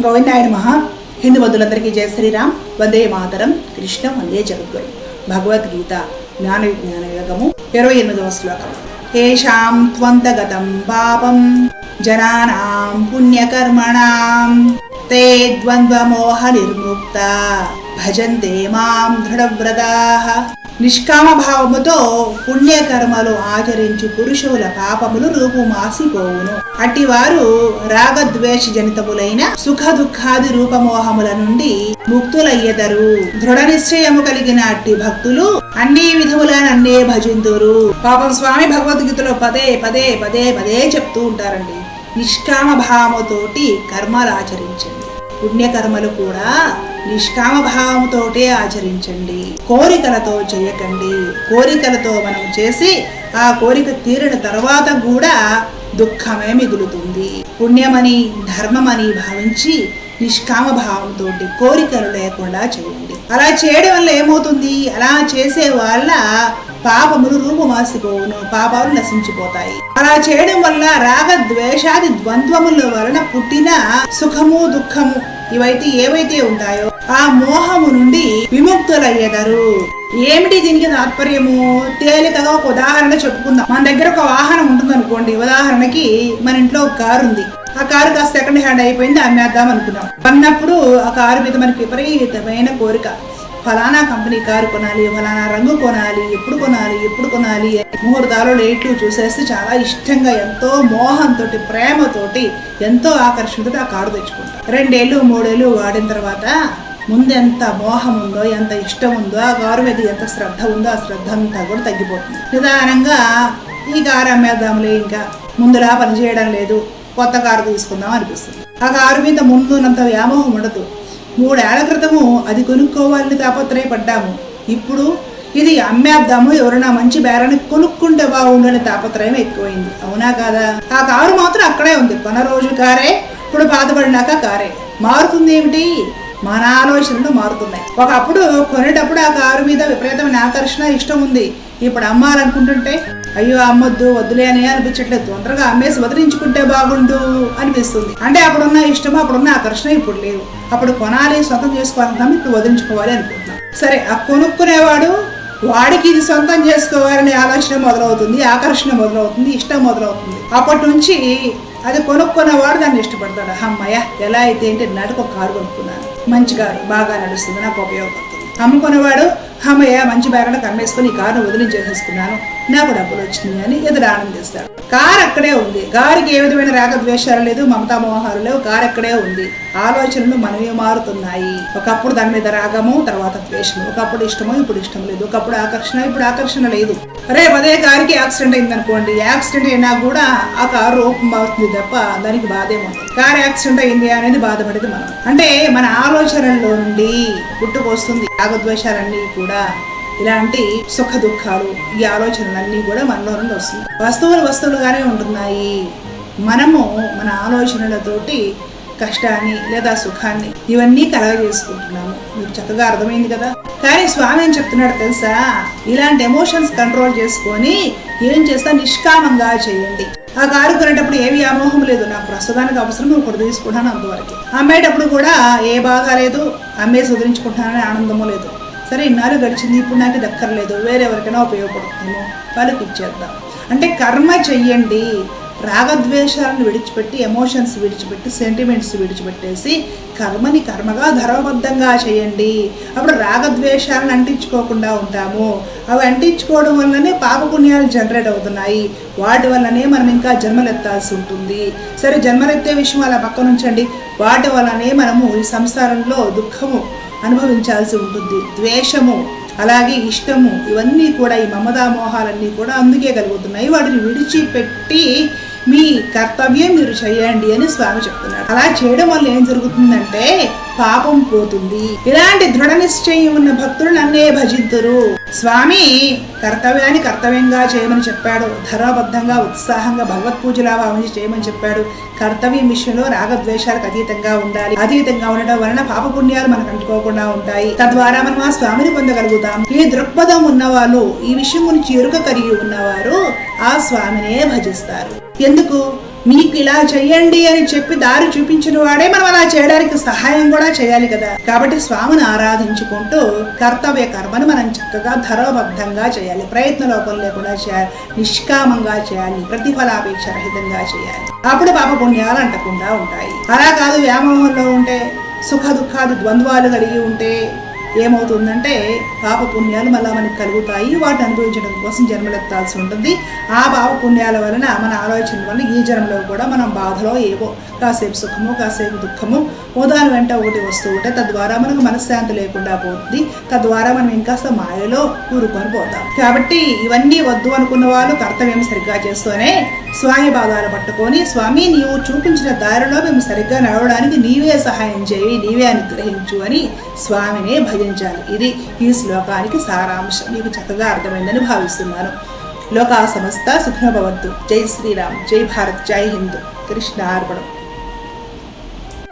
గోవిందాయన మహా హిందూ బంధువులందరికీ జయ శ్రీరామ్. వందే మాతరం. కృష్ణ వందే జగద్గురు. భగవద్గీత జ్ఞాన విజ్ఞాన యోగము ఇరవై ఎనిమిదవ శ్లోకం. ఏషాం త్వంతగతం పాపం. జనానాం పుణ్యకర్మణాం. తే ద్వంద్వమోహ నిర్ముక్త. భజంతే మాం దృఢవ్రతాః. నిష్కామ భావముతో పుణ్యకర్మలు ఆచరించు పురుషుల పాపములు రూపుమాసిపోవును. అటివారు రాగద్వేష జనితములైన సుఖ దుఃఖాది రూపమోహముల నుండి ముక్తులయ్యదరు. దృఢ నిశ్చయము కలిగిన అట్టి భక్తులు అన్ని విధముల నన్నే భజింతురు పాపం స్వామి భగవద్గీతలో పదే పదే పదే పదే చెప్తూ ఉంటారండి. నిష్కామ భావముతోటి కర్మలు ఆచరించండి. పుణ్యకర్మలు కూడా నిష్కామ భావంతోటే ఆచరించండి. కోరికలతో చేయకండి. కోరికలతో మనం చేసి ఆ కోరిక తీరిన తర్వాత కూడా దుఃఖమే మిగులుతుంది. పుణ్యమని ధర్మమని భావించి నిష్కామ భావంతో కోరికలు లేకుండా చేయండి. అలా చేయడం వల్ల ఏమవుతుంది? అలా చేసే వాళ్ళ పాపములు రూపమాసిపోవును పాపాలు నశించిపోతాయి. అలా చేయడం వల్ల రాగ ద్వేషాది ద్వంద్వముల వలన పుట్టిన సుఖము దుఃఖము ఇవైతే ఏవైతే ఉంటాయో ఆ మోహము నుండి విముక్తులయ్యేదారు. ఏమిటి దీనికి తాత్పర్యము? తేలికగా ఒక ఉదాహరణ చెప్పుకుందాం. మన దగ్గర ఒక వాహనం ఉంటుంది అనుకోండి ఉదాహరణకి మన ఇంట్లో ఒక కారు ఉంది. ఆ కారు కాస్త సెకండ్ హ్యాండ్ అయిపోయింది అమ్మేద్దాం అనుకున్నాం అన్నప్పుడు ఆ కారు మీద మనకి విపరీతమైన కోరిక. ఫలానా కంపెనీ కారు కొనాలి ఫలానా రంగు కొనాలి ఎప్పుడు కొనాలి ఎప్పుడు కొనాలి ముహూర్తాలు లేట్లు చూసేస్తే చాలా ఇష్టంగా ఎంతో మోహంతో ప్రేమతోటి ఎంతో ఆకర్షణతో ఆ కారు తెచ్చుకుంటాం. రెండేళ్ళు మూడేళ్ళు వాడిన తర్వాత ముందెంత మోహం ఉందో ఎంత ఇష్టం ఉందో ఆ కారు మీద ఎంత శ్రద్ధ ఉందో ఆ శ్రద్ధ అంతా కూడా తగ్గిపోతుంది. నిదానంగా ఈ కారు అమ్మేద్దాంలే ఇంకా ముందులా పనిచేయడం లేదు కొత్త కారు తీసుకుందాం అనిపిస్తుంది. ఆ కారు మీద ముందున్నంత వ్యామోహం ఉండదు. మూడేళ్ళ క్రితము అది కొనుక్కోవాలని తాపత్రయపడ్డాము. ఇప్పుడు ఇది అమ్మేద్దాము ఎవరైనా మంచి బేరాన్ని కొనుక్కుంటే బాగుండని తాపత్రయం ఎక్కువైంది. అవునా కాదా? ఆ కారు మాత్రం అక్కడే ఉంది. కొన రోజు కారే ఇప్పుడు బాధపడినాక కారే. మారుతుంది ఏమిటి? మన ఆలోచనలు మారుతున్నాయి. ఒకప్పుడు కొనేటప్పుడు ఆ కారు మీద విపరీతమైన ఆకర్షణ ఇష్టం ఉంది. ఇప్పుడు అమ్మాలనుకుంటుంటే అయ్యో అమ్మొద్దు వద్దులే అని అనిపించట్లేదు. తొందరగా అమ్మేసి వదిలించుకుంటే బాగుండు అనిపిస్తుంది. అంటే అప్పుడున్న ఇష్టం అప్పుడున్న ఆకర్షణ ఇప్పుడు లేవు. అప్పుడు కొనాలి సొంతం చేసుకోవాలనుకున్నాం ఇప్పుడు వదిలించుకోవాలి అనుకుంటున్నాం సరే ఆ కొనుక్కునేవాడు వాడికి ఇది సొంతం చేసుకోవాలనే ఆలోచన మొదలవుతుంది ఆకర్షణ మొదలవుతుంది ఇష్టం మొదలవుతుంది. అప్పటి నుంచి అది కొనుక్కున్నవాడు దాన్ని ఇష్టపడతాడు. అమ్మయ్య ఎలా అయితే ఏంటి నాటికి ఒక కారు కొనుక్కున్నాను. మంచి కారు బాగా నడుస్తుంది నాకు ఉపయోగపడుతుంది. అమ్ముకునేవాడు హమయ్య మంచి బేరాలకు కమ్మేసుకుని ఈ కారును వదిలించేసేసుకున్నాను. నాకు డబ్బులు వచ్చినాయి అని ఎదురు ఆనందిస్తాడు కారు అక్కడే ఉంది. కారుకి ఏ విధమైన రాగద్వేషాలు లేదు మమతా లేవు కారు అక్కడే ఉంది. ఆలోచనలు మనమే మారుతున్నాయి. ఒకప్పుడు దాని మీద రాగము తర్వాత ద్వేషము. ఒకప్పుడు ఇష్టము ఇప్పుడు ఇష్టం లేదు. ఒకప్పుడు ఆకర్షణ ఇప్పుడు ఆకర్షణ లేదు. రేపు అదే కారుకి యాక్సిడెంట్ అయిందనుకోండి. యాక్సిడెంట్ అయినా కూడా ఆ కారు రూపం అవుతుంది తప్ప దానికి బాధేమో కారు యాక్సిడెంట్ అయింది అనేది బాధపడేది మనం. అంటే మన ఆలోచనల్లో నుండి పుట్టుకొస్తుంది. రాగద్వేషాలన్నీ కూడా ఇలాంటి సుఖ దుఃఖాలు ఈ ఆలోచనలన్నీ కూడా మనలో నుండి వస్తుంది వస్తువులు వస్తువులుగానే ఉంటున్నాయి. మనము మన ఆలోచనలతోటి కష్టాన్ని లేదా సుఖాన్ని ఇవన్నీ కలగజేసుకుంటున్నాము. మీకు చక్కగా అర్థమైంది కదా? కానీ స్వామి ఏం చెప్తున్నాడు తెలుసా? ఇలాంటి ఎమోషన్స్ కంట్రోల్ చేసుకొని ఏం చేస్తా నిష్కామంగా చేయండి. ఆ కారు కొనేటప్పుడు ఏ వ్యామోహం లేదు. నాకు ప్రస్తుతానికి అవసరం ఒకటి తీసుకుంటాను అంతవరకు. అమ్మేటప్పుడు కూడా ఏ బాధ లేదు. అమ్మేసి వదిలించుకుంటానని ఆనందము లేదు. సరే ఇన్నాళ్ళు గడిచింది ఇప్పుడు నాకు దక్కర్లేదు వేరెవరికైనా ఉపయోగపడుతుందేమో వాళ్ళకి ఇచ్చేద్దాం అంటే కర్మ చెయ్యండి రాగద్వేషాలను విడిచిపెట్టి ఎమోషన్స్ విడిచిపెట్టి సెంటిమెంట్స్ విడిచిపెట్టేసి కర్మని కర్మగా ధర్మబద్ధంగా చేయండి అప్పుడు రాగద్వేషాలను అంటించుకోకుండా ఉంటాము. అవి అంటించుకోవడం వల్లనే పాపపుణ్యాలు జనరేట్ అవుతున్నాయి. వాటి వల్లనే మనం ఇంకా జన్మలెత్తాల్సి ఉంటుంది. సరే జన్మలెత్తే విషయం అలా పక్కనుంచండి. వాటి వల్లనే మనము ఈ సంసారంలో దుఃఖము అనుభవించాల్సి ఉంటుంది. ద్వేషము అలాగే ఇష్టము ఇవన్నీ కూడా ఈ మమతా మోహాలన్నీ కూడా అందుకే కలుగుతున్నాయి. వాటిని విడిచిపెట్టి మీ కర్తవ్యం మీరు చేయండి అని స్వామి చెప్తున్నాడు అలా చేయడం వల్ల ఏం జరుగుతుందంటే పాపం పోతుంది. ఇలాంటి దృఢ నిశ్చయం ఉన్న భక్తులు నన్నే భజిద్దురు స్వామి కర్తవ్యాన్ని కర్తవ్యంగా చేయమని చెప్పాడు. ధర్మబద్ధంగా ఉత్సాహంగా భగవత్ పూజలా భావించి చేయమని చెప్పాడు. కర్తవ్యం విషయంలో రాగద్వేషాలకు అతీతంగా ఉండాలి. అతీతంగా ఉండడం వలన పాపపుణ్యాలు మనకు అంటుకోకుండా ఉంటాయి. తద్వారా మనం ఆ స్వామిని పొందగలుగుతాం. ఈ దృక్పథం ఉన్నవాళ్ళు ఈ విషయం గురించి ఎరుక కలిగి ఉన్నవారు ఆ స్వామినే భజిస్తారు. ఎందుకు? మీకు ఇలా చెయ్యండి అని చెప్పి దారి చూపించిన వాడే మనం అలా చేయడానికి సహాయం కూడా చేయాలి కదా. కాబట్టి స్వామిని ఆరాధించుకుంటూ కర్తవ్య కర్మను మనం చక్కగా ధర్మబద్ధంగా చేయాలి. ప్రయత్న లోపం లేకుండా చేయాలి. నిష్కామంగా చేయాలి. ప్రతిఫలాపేక్ష రహితంగా చేయాలి. అప్పుడు పాప పుణ్యాలు అంటకుండా ఉంటాయి. అలా కాదు వ్యామోహంలో ఉంటే సుఖ దుఃఖాది ద్వంద్వాలు కలిగి ఉంటే ఏమవుతుందంటే పాప పుణ్యాలు మళ్ళీ మనకి కలుగుతాయి. వాటిని అనుభవించడం కోసం జన్మలెత్తాల్సి ఉంటుంది. ఆ పాప పుణ్యాల వలన మన ఆలోచన వలన ఈ జన్మలో కూడా మనం బాధలో ఏవో కాసేపు సుఖము కాసేపు దుఃఖము ఉదాహరణ వెంట ఒకటి వస్తూ ఉంటే తద్వారా మనకు మనశ్శాంతి లేకుండా పోతుంది. తద్వారా మనం ఇంకాస్త మాయలో కూరుకొని పోతాం. కాబట్టి ఇవన్నీ వద్దు అనుకున్న వాళ్ళు కర్తవ్యం సరిగ్గా చేస్తూనే స్వామి బాధాలు పట్టుకొని స్వామి నీవు చూపించిన దారిలో మేము సరిగ్గా నడవడానికి నీవే సహాయం చేయి నీవే అనుగ్రహించు అని స్వామినే భజించాలి. ఇది ఈ శ్లోకానికి సారాంశం. మీకు చక్కగా అర్థమైందని భావిస్తున్నాను. లోకా సమస్త సుఖభవద్దు జై శ్రీరామ్. జై భారత్. జై హింద్. కృష్ణ అర్పణం